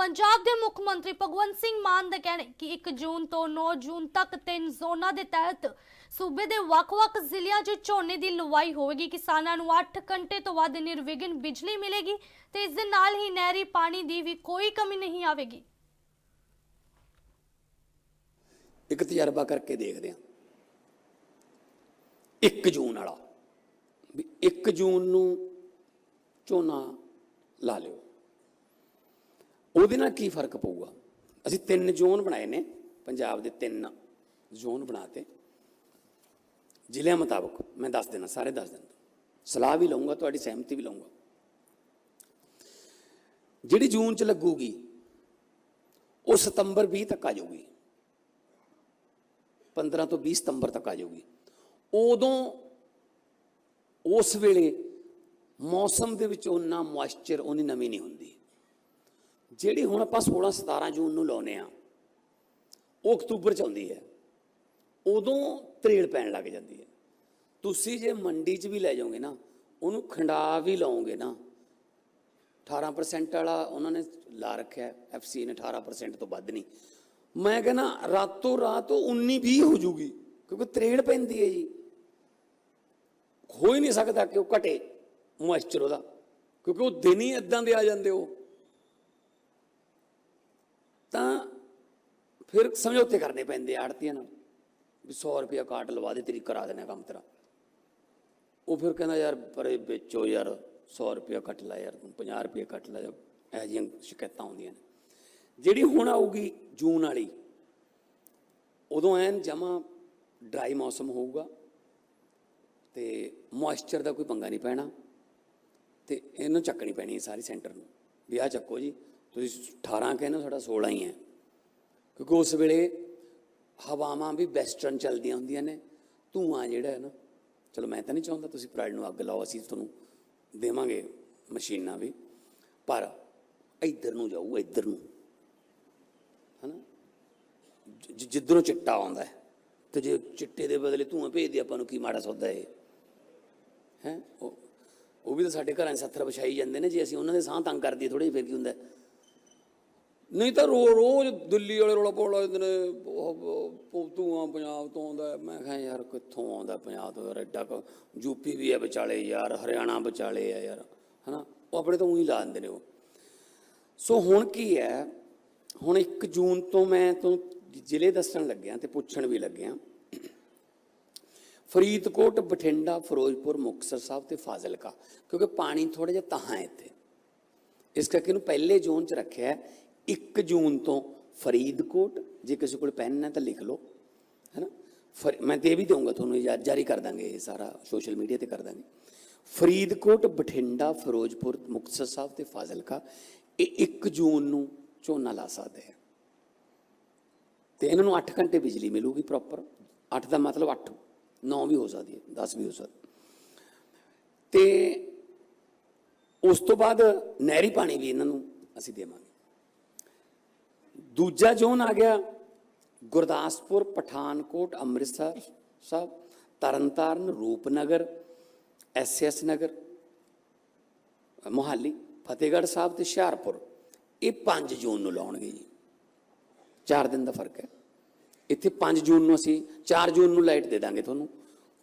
ਪੰਜਾਬ ਦੇ ਮੁੱਖ ਮੰਤਰੀ ਭਗਵੰਤ ਸਿੰਘ ਮਾਨ ਦਾ ਕਹਿਣਾ ਹੈ ਕਿ 1 ਜੂਨ ਤੋਂ 9 ਜੂਨ ਤੱਕ ਤਿੰਨ ਜ਼ੋਨਾਂ ਦੇ ਤਹਿਤ ਸੂਬੇ ਦੇ ਵੱਖ-ਵੱਖ ਜ਼ਿਲ੍ਹਿਆਂ 'ਚ ਝੋਨੇ ਦੀ ਲੁਵਾਈ ਹੋਵੇਗੀ। ਕਿਸਾਨਾਂ ਨੂੰ 8 ਘੰਟੇ ਤੋਂ ਵੱਧ ਨਿਰਵਿਘਨ ਬਿਜਲੀ ਮਿਲੇਗੀ ਤੇ ਇਸ ਦੇ ਨਾਲ ਹੀ ਨਹਿਰੀ ਪਾਣੀ ਦੀ ਵੀ ਕੋਈ ਕਮੀ ਨਹੀਂ ਆਵੇਗੀ। ਇੱਕ ਤਜਰਬਾ ਕਰਕੇ ਦੇਖਦੇ ਹਾਂ। 1 ਜੂਨ ਵਾਲਾ ਵੀ 1 ਜੂਨ ਨੂੰ ਝੋਨਾ ਲਾ ਲਿਓ। ਉਹਦੇ ਨਾਲ ਕੀ ਫ਼ਰਕ ਪਊਗਾ? ਅਸੀਂ ਤਿੰਨ ਜ਼ੋਨ ਬਣਾਏ ਨੇ, ਪੰਜਾਬ ਦੇ ਤਿੰਨ ਜ਼ੋਨ ਬਣਾਤੇ ਜ਼ਿਲ੍ਹਿਆਂ ਮੁਤਾਬਕ ਮੈਂ ਦੱਸ ਦੇਣਾ ਸਾਰੇ ਦੱਸ ਦਿੰਦਾ। ਸਲਾਹ ਵੀ ਲਵਾਂਗਾ ਤੁਹਾਡੀ ਸਹਿਮਤੀ ਵੀ ਲਵਾਂਗਾ ਜਿਹੜੀ ਜੂਨ ਚ ਲੱਗੂਗੀ, ਉਹ ਸਤੰਬਰ 20 ਤੱਕ ਆ ਜਾਊਗੀ। 15 ਤੋਂ 20 ਸਤੰਬਰ ਤੱਕ ਆ ਜਾਊਗੀ। ਉਦੋਂ ਉਸ ਵੇਲੇ ਮੌਸਮ ਦੇ ਵਿੱਚ ਉਹਨਾਂ ਮੋਇਸਚਰ ਉਹਨੀ ਨਮੀ ਨਹੀਂ ਹੁੰਦੀ। ਜਿਹੜੀ ਹੁਣ ਆਪਾਂ 16 17 ਜੂਨ ਨੂੰ ਲਾਉਨੇ ਆ ਉਹ ਅਕਤੂਬਰ ਚ ਆਉਂਦੀ ਹੈ। ਉਦੋਂ ਤਰੇਲ ਪੈਣ ਲੱਗ ਜਾਂਦੀ ਹੈ। ਤੁਸੀਂ ਜੇ ਮੰਡੀ 'ਚ ਵੀ ਲੈ ਜਾਓਗੇ ਨਾ, ਉਹਨੂੰ ਖੰਡਾ ਵੀ ਲਾਓਗੇ ਨਾ 18% ਵਾਲਾ ਉਹਨਾਂ ਨੇ ਲਾ ਰੱਖਿਆ ਐਫਸੀ ਨੇ 18% ਤੋਂ ਵੱਧ ਨਹੀਂ। ਮੈਂ ਕਹਿੰਦਾ ਰਾਤੋਂ ਰਾਤ ਉਹ 19 20 ਹੋ ਜੂਗੀ, ਕਿਉਂਕਿ ਤਰੇੜ ਪੈਂਦੀ ਹੈ ਜੀ। ਹੋ ਹੀ ਨਹੀਂ ਸਕਦਾ ਕਿ ਉਹ ਘਟੇ ਮੋਇਸਚਰ ਉਹਦਾ, ਕਿਉਂਕਿ ਉਹ ਦਿਨ ਹੀ ਇਦਾਂ ਦੇ ਆ ਜਾਂਦੇ ਉਹ। ਤਾਂ ਫਿਰ ਸਮਝੌਤੇ ਕਰਨੇ ਪੈਂਦੇ ਆੜਤੀਆਂ ਨਾਲ, ਵੀ 100 ਰੁਪਇਆ ਕਾਟ ਲਵਾ ਦੇ, ਤੇਰੀ ਕਰਾ ਦੇਣਾ ਕੰਮ ਤੇਰਾ। ਉਹ ਫਿਰ ਕਹਿੰਦਾ ਯਾਰ, ਪਰੇ ਵੇਚੋ ਯਾਰ 100 ਰੁਪਇਆ ਕੱਟ ਲੈ ਯਾਰ, ਤੂੰ 50 ਰੁਪਇਆ ਕੱਟ ਲੈ, ਇਹੋ ਜਿਹੀਆਂ ਸ਼ਿਕਾਇਤਾਂ ਆਉਂਦੀਆਂ ਨੇ। ਜਿਹੜੀ ਹੁਣ ਆਊਗੀ ਜੂਨ ਵਾਲੀ, ਉਦੋਂ ਐਨ ਜਮਾ ਡਰਾਈ ਮੌਸਮ ਹੋਊਗਾ ਤੇ ਮੋਇਸਚਰ ਦਾ ਕੋਈ ਪੰਗਾ ਨਹੀਂ ਪੈਣਾ ਤੇ ਇਹਨੂੰ ਚੱਕਣੀ ਪੈਣੀ ਹੈ ਸਾਰੀ ਸੈਂਟਰ ਨੂੰ। ਵੀ ਆਹ ਚੱਕੋ ਜੀ ਤੁਸੀਂ 18 ਕਹਿੰਦੇ ਸਾਡਾ 16 ਹੀ ਹੈ। ਕਿਉਂਕਿ ਉਸ ਵੇਲੇ ਹਵਾਵਾਂ ਵੀ ਵੈਸਟਰਨ ਚੱਲਦੀਆਂ ਹੁੰਦੀਆਂ ਨੇ, ਧੂਆਂ ਜਿਹੜਾ ਹੈ ਨਾ, ਚਲੋ ਮੈਂ ਤਾਂ ਨਹੀਂ ਚਾਹੁੰਦਾ ਤੁਸੀਂ ਪ੍ਰਾਈਡ ਨੂੰ ਅੱਗ ਲਾਓ, ਅਸੀਂ ਤੁਹਾਨੂੰ ਦੇਵਾਂਗੇ ਮਸ਼ੀਨਾਂ ਵੀ, ਪਰ ਇੱਧਰ ਨੂੰ ਜਾਊ ਇੱਧਰ ਨੂੰ। ਹਨਾ? ਜ- ਜਿੱਧਰੋਂ ਚਿੱਟਾ ਆਉਂਦਾ ਹੈ, ਤੇ ਜੇ ਚਿੱਟੇ ਦੇ ਬਦਲੇ ਧੂਆਂ ਭੇਜਦੇ ਆਪਾਂ ਨੂੰ ਕੀ ਮਾੜਾ ਸੌਦਾ ਹੈ ਹੈ? ਉਹ ਵੀ ਤਾਂ ਸਾਡੇ ਘਰਾਂ 'ਚ ਸੱਥਰ ਵਿਛਾਈ ਜਾਂਦੇ ਨੇ, ਜੇ ਅਸੀਂ ਉਹਨਾਂ ਦੇ ਸਾਹ ਤੰਗ ਕਰ ਦਈਏ ਥੋੜੇ ਫਿਰ ਕੀ ਹੁੰਦਾ ਨਹੀਂ ਤਾਂ ਰੋ, ਰੋਜ਼ ਦਿੱਲੀ ਵਾਲੇ ਰੋਲਾ ਪੋਲਾ ਜਾਂਦੇ ਨੇ ਧੂਆਂ ਪੰਜਾਬ ਤੋਂ ਆਉਂਦਾ ਮੈਂ ਕਿਹਾ ਯਾਰ ਕਿੱਥੋਂ ਆਉਂਦਾ ਪੰਜਾਬ ਤੋਂ? ਯਾਰ ਐਡਾ ਕੁ ਯੂਪੀ ਵੀ ਹੈ ਵਿਚਾਲੇ ਯਾਰ, ਹਰਿਆਣਾ ਵਿਚਾਲੇ ਆ ਯਾਰ, ਹਨਾ? ਉਹ ਆਪਣੇ ਤੋਂ ਉਹੀ ਲਾ ਦਿੰਦੇ ਨੇ ਉਹ। ਸੋ ਹੁਣ ਕੀ ਹੈ? ਹੁਣ 1 ਜੂਨ ਤੋਂ ਮੈਂ ਤੁਹਾਨੂੰ ਜ਼ਿਲ੍ਹੇ ਦੱਸਣ ਲੱਗਿਆ ਤੇ ਪੁੱਛਣ ਵੀ ਲੱਗਿਆ। ਫਰੀਦਕੋਟ, ਬਠਿੰਡਾ, ਫਿਰੋਜ਼ਪੁਰ, ਮੁਕਤਸਰ ਸਾਹਿਬ ਤੇ ਫਾਜ਼ਿਲਕਾ, ਕਿਉਂਕਿ ਪਾਣੀ ਥੋੜਾ ਜਿਹਾ ਤਹਾਂ ਹੈ ਇੱਥੇ। ਇਸ ਕਰਕੇ ਇਹਨੂੰ ਪਹਿਲੇ ਜ਼ੋਨ 'ਚ ਰੱਖਿਆ 1 ਜੂਨ ਤੋਂ ਫਰੀਦਕੋਟ, ਜੇ ਕਿਸੇ ਕੋਲ ਪੈਨ ਹੈ ਤਾਂ ਲਿਖ ਲਓ, ਹੈਨਾ? ਫਰ- ਮੈਂ ਤੇ ਵੀ ਦਊਂਗਾ ਤੁਹਾਨੂੰ, ਇਹ ਜਾ- ਜਾਰੀ ਕਰ ਦਾਂਗੇ, ਇਹ ਸਾਰਾ ਸੋਸ਼ਲ ਮੀਡੀਆ ਤੇ ਕਰ ਦਾਂਗੇ। ਫਰੀਦਕੋਟ, ਬਠਿੰਡਾ, ਫਿਰੋਜ਼ਪੁਰ, ਮੁਕਤਸਰ ਸਾਹਿਬ ਤੇ ਫਾਜ਼ਿਲਕਾ, ਇਹ 1 ਜੂਨ ਨੂੰ ਝੋਨਾ ਲਾ ਸਕਦੇ ਆ। ਤੇ ਇਹਨਾਂ ਨੂੰ 8 ਘੰਟੇ ਬਿਜਲੀ ਮਿਲੂਗੀ ਪ੍ਰੋਪਰ 8 ਦਾ ਮਤਲਬ 8 9 ਵੀ ਹੋ ਸਕਦੀ ਹੈ 10 ਵੀ ਹੋ ਸਕਦੀ ਤੇ ਉਸ ਤੋਂ ਬਾਅਦ ਨਹਿਰੀ ਪਾਣੀ ਵੀ ਇਹਨਾਂ ਨੂੰ ਅਸੀਂ ਦੇਵਾਂਗੇ। ਦੂਜਾ ਜ਼ੋਨ ਆ ਗਿਆ, ਗੁਰਦਾਸਪੁਰ, ਪਠਾਨਕੋਟ, ਅੰਮ੍ਰਿਤਸਰ ਸਾਹਿਬ ਤਰਨਤਾਰਨ, ਰੂਪਨਗਰ ਐਸਐਸ ਨਗਰ, ਮੋਹਾਲੀ, ਫਤਿਹਗੜ੍ਹ ਸਾਹਿਬ ਤੇ ਹੁਸ਼ਿਆਰਪੁਰ। ਇਹ 5 ਜੂਨ ਨੂੰ ਲਾਉਣਗੇ ਜੀ। 4 ਦਿਨ ਦਾ ਫ਼ਰਕ ਹੈ। ਇੱਥੇ 5 ਜੂਨ ਨੂੰ ਅਸੀਂ 4 ਜੂਨ ਨੂੰ ਲਾਈਟ ਦੇ ਦਾਂਗੇ ਤੁਹਾਨੂੰ।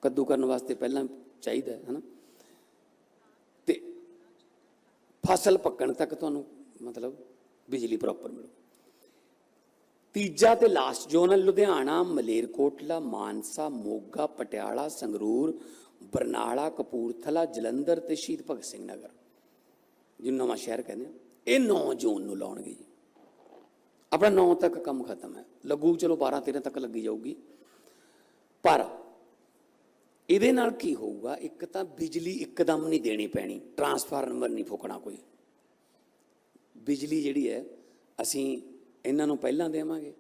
ਕੱਦੂ ਕਰਨ ਵਾਸਤੇ ਪਹਿਲਾਂ ਚਾਹੀਦਾ ਹੈ, ਹਨਾ? ਤੇ ਫਸਲ ਪੱਕਣ ਤੱਕ ਤੁਹਾਨੂੰ ਮਤਲਬ ਬਿਜਲੀ ਪ੍ਰੋਪਰ ਮਿਲੂ। ਤੀਜਾ ਤੇ ਲਾਸਟ ਜ਼ੋਨ ਹੈ ਲੁਧਿਆਣਾ, ਮਲੇਰਕੋਟਲਾ, ਮਾਨਸਾ, ਮੋਗਾ, ਪਟਿਆਲਾ, ਸੰਗਰੂਰ, ਬਰਨਾਲਾ, ਕਪੂਰਥਲਾ, ਜਲੰਧਰ ਤੇ ਸ਼ਹੀਦ ਭਗਤ ਸਿੰਘ ਨਗਰ। ਜਿਹਨੂੰ ਨਵਾਂ ਸ਼ਹਿਰ ਕਹਿੰਦੇ ਆ। ਇਹ 9 ਜ਼ੋਨ ਨੂੰ ਲਾਉਣਗੇ ਜੀ। ਆਪਣਾ 9 ਤੱਕ ਕੰਮ ਖਤਮ ਹੈ। ਲੱਗੂ ਚਲੋ 12 13 ਤੱਕ ਲੱਗੀ ਜਾਊਗੀ। ਪਰ ਇਹਦੇ ਨਾਲ ਕੀ ਹੋਊਗਾ? ਇੱਕ ਤਾਂ ਬਿਜਲੀ ਇੱਕਦਮ ਨਹੀਂ ਦੇਣੀ ਪੈਣੀ। ਟਰਾਂਸਫਾਰਮਰ ਨਹੀਂ ਫੂਕਣਾ ਕੋਈ। ਬਿਜਲੀ ਜਿਹੜੀ ਹੈ, ਅਸੀਂ ਇਹਨਾਂ ਨੂੰ ਪਹਿਲਾਂ ਦੇਵਾਂਗੇ।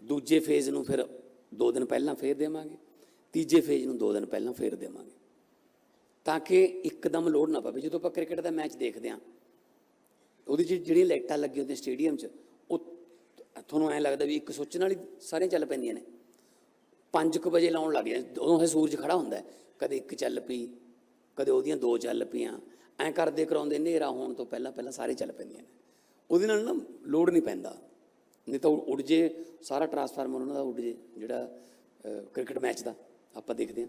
ਦੂਜੇ ਫੇਜ਼ ਨੂੰ ਫਿਰ 2 ਦਿਨ ਪਹਿਲਾਂ ਫੇਰ ਦੇਵਾਂਗੇ। ਤੀਜੇ ਫੇਜ਼ ਨੂੰ 2 ਦਿਨ ਪਹਿਲਾਂ ਫੇਰ ਦੇਵਾਂਗੇ। ਤਾਂ ਕਿ ਇੱਕਦਮ ਲੋਡ ਨਾ ਪਵੇ। ਜਦੋਂ ਆਪਾਂ ਕ੍ਰਿਕਟ ਦਾ ਮੈਚ ਦੇਖਦੇ ਹਾਂ, ਉਹਦੀ ਜਿਹੜੀ- ਜਿਹੜੀਆਂ ਲਾਈਟਾਂ ਲੱਗੀਆਂ ਹੁੰਦੀਆਂ ਸਟੇਡੀਅਮ 'ਚ, ਉਹ ਤੁਹਾਨੂੰ ਐਂ ਲੱਗਦਾ ਵੀ ਇੱਕ ਸੋਚਣ ਵਾਲੀ ਸਾਰੀਆਂ ਚੱਲ ਪੈਂਦੀਆਂ ਨੇ। 5:00 ਵਜੇ ਲਾਉਣ ਲੱਗ ਜਾਂਦੇ। ਉਦੋਂ ਇਹ ਸੂਰਜ ਖੜਾ ਹੁੰਦਾ ਕਦੇ ਇੱਕ ਚੱਲ ਪਈ, ਕਦੇ ਉਹਦੀਆਂ ਦੋ ਚੱਲ ਪਈਆਂ। ਐਂ ਕਰਦੇ ਕਰਾਉਂਦੇ ਹਨੇਰਾ ਹੋਣ ਤੋਂ ਪਹਿਲਾਂ ਪਹਿਲਾਂ ਸਾਰੇ ਚੱਲ ਪੈਂਦੀਆਂ ਨੇ। ਉਹਦੇ ਨਾਲ ਨਾ ਲੋਡ ਨਹੀਂ ਪੈਂਦਾ। ਨਹੀਂ ਤਾਂ ਉਹ ਉੱਡ ਜੇ ਸਾਰਾ ਟਰਾਂਸਫਾਰਮਰ ਉਹਨਾਂ ਦਾ ਉੱਡ ਜੇ ਜਿਹੜਾ ਕ੍ਰਿਕਟ ਮੈਚ ਦਾ, ਆਪਾਂ ਦੇਖਦੇ ਹਾਂ।